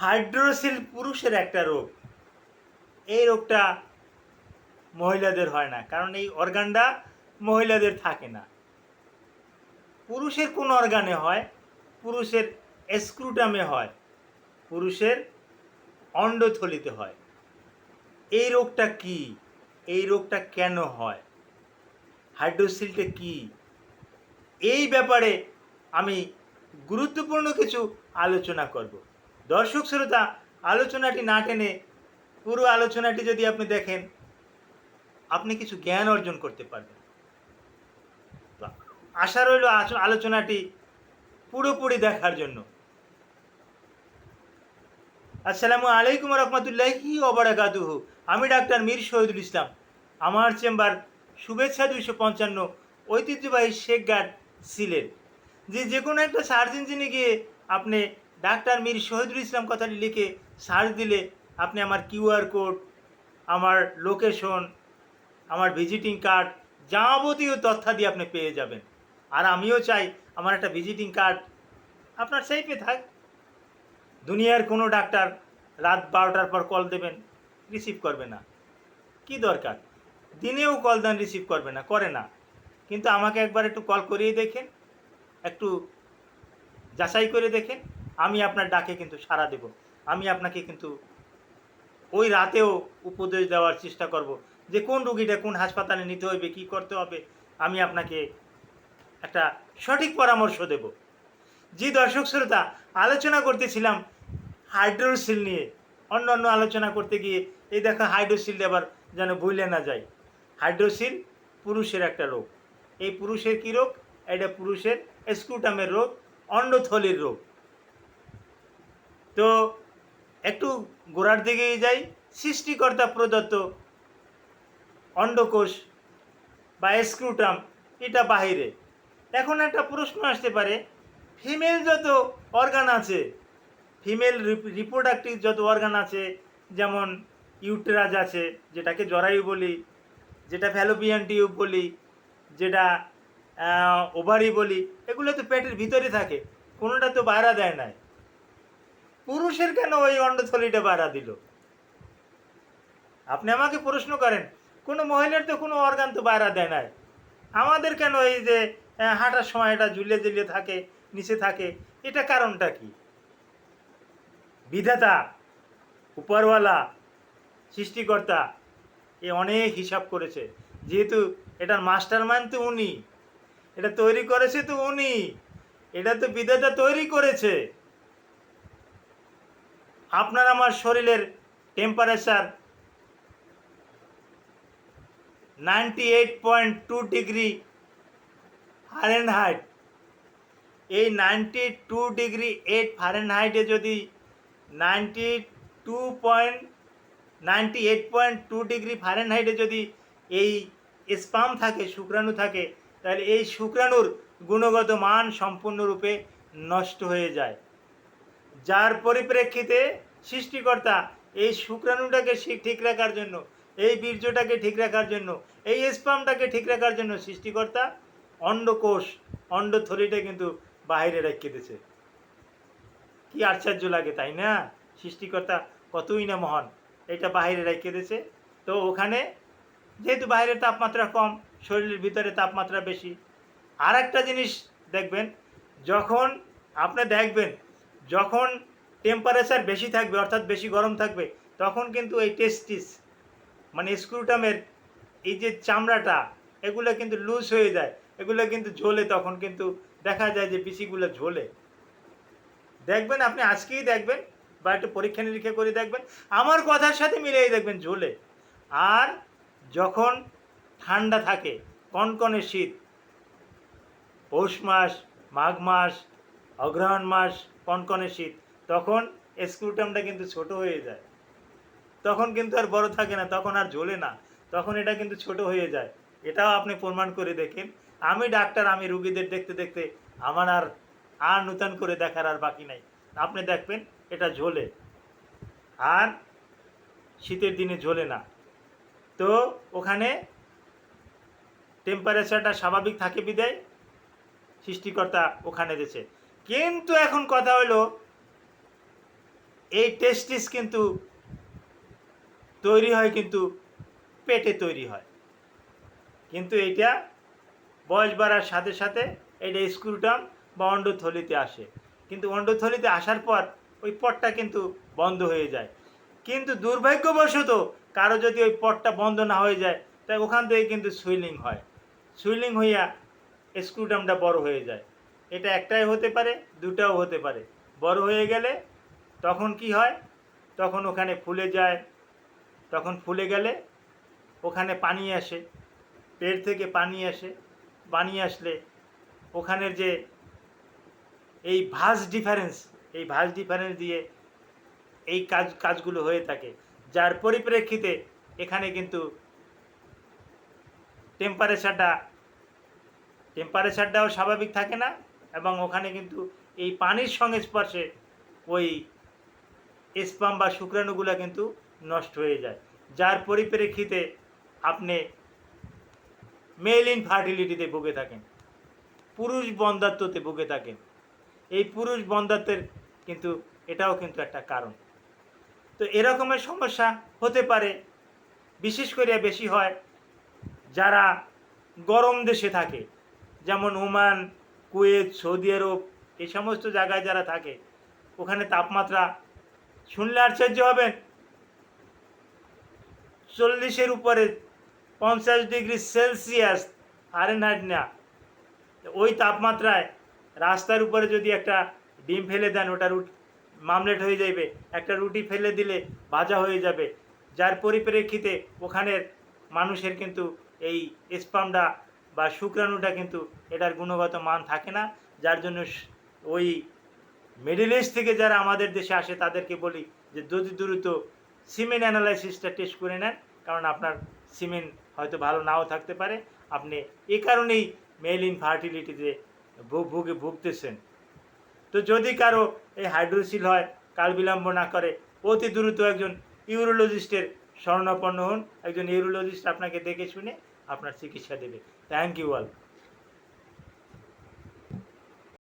Hydrocele পুরুষের একটা রোগ। এই রোগটা মহিলাদের হয় না, কারণ এই অর্গানটা মহিলাদের থাকে না। পুরুষের কোন অর্গানে হয়? পুরুষের এসক্রুটামে হয়। পুরুষের অন্ডথলিতে হয়। এই রোগটা কি? এই রোগটা কেন হয়? হাইড্রোসিলটা কি? এই ব্যাপারে আমি গুরুত্বপূর্ণ কিছু আলোচনা করব। দর্শক শ্রোতা, আলোচনাটি না টেনে পুরো আলোচনাটি যদি আপনি দেখেন, আপনি কিছু জ্ঞান অর্জন করতে পারবেন। আশা রইল আলোচনাটি পুরোপুরি দেখার জন্য। আসসালামু আলাইকুম রহমতুল্লাহি ওবরাকাতুহু। আমি ডাক্তার মীর শহীদুল ইসলাম। আমার চেম্বার শুভেচ্ছা দুইশো পঞ্চান্ন ঐতিহ্যবাহী শেখ গার্ড সিলেট। যে যে কোনো একটা সার্চ ইঞ্জিনে গিয়ে আপনি ডাক্তার মীর শহীদুল ইসলাম কথাটি লিখে সার্চ দিলে আপনি আমার কিউআর কোড, আমার লোকেশন, আমার ভিজিটিং কার্ড যাবতীয় তথ্যাদি আপনি পেয়ে যাবেন। আর আমিও চাই আমার একটা ভিজিটিং কার্ড আপনার সেইপে থাক। দুনিয়ার কোনো ডাক্তার রাত বারোটার পর কল দেবেন রিসিভ করবে না। কি দরকার? দিনেও কল দেন রিসিভ করবে না, করে না। কিন্তু আমাকে একবার একটু কল করিয়ে দেখেন, একটু যাচাই করে দেখেন। আমি আপনার ডাকে কিন্তু সাড়া দেব। আমি আপনাকে কিন্তু ওই রাতেও উপদেশ দেওয়ার চেষ্টা করব যে কোন রুগীটা কোন হাসপাতালে নিতে হবে কি করতে হবে, আমি আপনাকে একটা সঠিক পরামর্শ দেব। যে দর্শক শ্রোতা, আলোচনা করতেছিলাম হাইড্রোসিল নিয়ে। অন্য অন্য আলোচনা করতে গিয়ে এই দেখো হাইড্রোসিল আবার যেন ভুলে না যায়। হাইড্রোসিল পুরুষের একটা রোগ। এই পুরুষের কী রোগ? এটা পুরুষের স্ক্রুটামের রোগ, অন্ডথলির রোগ। তো একটু গোড়ার দিকে যাই। সৃষ্টিকর্তা প্রদত্ত অন্ডকোষ বা স্ক্রুটাম, এটা বাহিরে। এখন একটা প্রশ্ন আসতে পারে, ফিমেল যত অর্গান আছে, ফিমেল রিপ্রোডাক্টিভ যত অর্গান আছে, যেমন ইউটেরাস আছে, যেটাকে জরায়ু বলি, যেটা ফ্যালোপিয়ান টিউব বলি, যেটা ওভারি বলি, এগুলো তো পেটের ভিতরে থাকে, কোনোটা তো বাইরা দেয় নাই। পুরুষের কেন ওই অন্ডথলিটা বাইরা দিল? আপনি আমাকে প্রশ্ন করেন, কোনো মহিলার তো কোনো অর্গান তো বাইরা দেয় নাই। আমাদের কেন এই যে হাঁটার সময় এটা ঝুলিয়ে ঝুলিয়ে থাকে, নিচে থাকে, এটা কারণটা কি? বিধাতা, উপরওয়ালা, সৃষ্টিকর্তা, এ অনেক হিসাব করেছে। যেহেতু এটার মাস্টার মাইন্ড তো উনি, এটা তৈরি করেছে তো উনি, এটা তো বিধাতা তৈরি করেছে। আপনার আমার শরীরের temperature ninety eight point two degree Fahrenheit এই নাইনটি টু ডিগ্রি এইট ফারেনহাইটে যদি ninety two point ninety eight point two degree ফারেনহাইটে যদি এই স্পাম থাকে, শুক্রাণু থাকে, তাহলে এই শুক্রাণুর গুণগত মান সম্পূর্ণরূপে নষ্ট হয়ে যায়। যার পরিপ্রেক্ষিতে সৃষ্টিকর্তা এই শুক্রাণুটাকে ঠিক রাখার জন্য, এই বীর্যটাকে ঠিক রাখার জন্য, এই স্পামটাকে ঠিক রাখার জন্য সৃষ্টিকর্তা অন্ডকোষ, অন্ডথলিটা কিন্তু বাইরে রেখে দিয়েছে। কি আশ্চর্য লাগে, তাই না? সৃষ্টিকর্তা কতই না মহান, এটা বাইরে রেখে দিয়েছে। তো ওখানে যেহেতু বাইরের তাপমাত্রা কম, শরীরের ভিতরে তাপমাত্রা বেশি আর একটা জিনিস দেখবেন, যখন আপনি দেখবেন যখন টেম্পারেচার বেশি থাকবে, অর্থাৎ বেশি গরম থাকবে, তখন কিন্তু এই টেস্টিস মানে স্ক্রুটামের এই যে চামড়াটা, এগুলো কিন্তু লুজ হয়ে যায়। এগুলো কিন্তু ঝোলে, তখন কিন্তু দেখা যায় যে পিসিগুলো ঝোলে। দেখবেন, আপনি আজকেই দেখবেন বা একটু পরীক্ষা নিরীক্ষা করে দেখবেন, আমার কথার সাথে মিলিয়ে দেখবেন ঝোলে। আর যখন ঠান্ডা থাকে, কনকনে শীত, পৌষ মাস, মাঘ মাস অগ্রহণ মাস কনকনে শীত, তখন স্ক্রুটামটা কিন্তু ছোট হয়ে যায়। তখন কিন্তু আর বড় থাকে না, তখন আর ঝোলে না, তখন এটা কিন্তু ছোট হয়ে যায়। এটাও আপনি প্রমাণ করে দেখেন। আমি ডাক্তার, আমি রুগীদের দেখতে দেখতে আমার আর আর নূতন করে দেখার আর বাকি নাই। আপনি দেখবেন এটা ঝোলে আর শীতের দিনে ঝোলে না। তো ওখানে টেম্পারেচারটা স্বাভাবিক থাকে বিদায়, সৃষ্টিকর্তা ওখানে দিয়েছে কিন্তু এখন কথা হলো, এই টেস্টিস কিন্তু তৈরি হয় কিন্তু পেটে তৈরি হয়। কিন্তু এইটা বয়স বাড়ার সাথে সাথে এটা স্ক্রুটাম বা অন্ডথলিতে আসে। কিন্তু অন্ডথলিতে আসার পর ওই পটটা কিন্তু বন্ধ হয়ে যায়। কিন্তু দুর্ভাগ্যবশত কারও যদি ওই পটটা বন্ধ না হয়ে যায়, তাই ওখান থেকে কিন্তু সুইলিং হয়। সুইলিং হইয়া স্ক্রুটামটা বড় হয়ে যায়। এটা একটাই হতে পারে, দুটাও হতে পারে। বড় হয়ে গেলে তখন কি হয়? তখন ওখানে ফুলে যায়। তখন ফুলে গেলে ওখানে পানি আসে। পেট থেকে পানি আসে। পানি আসলে ওখানের যে এই ভাস ডিফারেন্স এই ভাস ডিফারেন্স দিয়ে এই কাজ, কাজগুলো হয়ে থাকে। যার পরিপ্রেক্ষিতে এখানে কিন্তু টেম্পারেচারটা টেম্পারেচারটাও স্বাভাবিক থাকে না। এবং ওখানে কিন্তু এই পানির সংস্পর্শে ওই স্পাম বা শুক্রাণুগুলো কিন্তু নষ্ট হয়ে যায়। যার পরিপ্রেক্ষিতে আপনি মেল ইনফার্টিলিটিতে ভুগে থাকেন, পুরুষ বন্ধাত্বতে ভুগে থাকেন। এই পুরুষ বন্ধাত্বের কিন্তু এটাও কিন্তু একটা কারণ। তো এরকমের সমস্যা হতে পারে, বিশেষ করে বেশি হয় যারা গরম দেশে থাকে, যেমন ওমান কুয়েত, সৌদি আরব, এই সমস্ত জায়গায় যারা থাকে, ওখানে তাপমাত্রা শুনলে আশ্চর্য হবেন চল্লিশের উপরে, পঞ্চাশ ডিগ্রি সেলসিয়াস ফারেনহাইট না। ওই তাপমাত্রায় রাস্তার উপরে যদি একটা ডিম ফেলে দেন, ওটা রুট মামলেট হয়ে যাবে একটা রুটি ফেলে দিলে ভাজা হয়ে যাবে। যার পরিপ্রেক্ষিতে ওখানের মানুষের কিন্তু এই স্পামটা বা শুক্রাণুটা কিন্তু এটার গুণগত মান থাকে না, যার জন্য ওই মিডিল ইস্ট থেকে যারা আমাদের দেশে আসে তাদেরকে বলি যে যদি দ্রুত সিমেন্ট অ্যানালাইসিসটা টেস্ট করে নেন, কারণ আপনার সিমেন্ট হয়তো ভালো নাও থাকতে পারে। আপনি এ কারণেই মেল ইনফার্টিলিটিতে ভুগে ভুগতেছেন। তো যদি কারও এই হাইড্রোসিল হয়, কাল বিলম্ব না করে, অতি দ্রুত একজন ইউরোলজিস্টের শরণাপন্ন হন। একজন ইউরোলজিস্ট আপনাকে দেখে শুনে আপনার চিকিৎসা দেবে থ্যাংক ইউ অল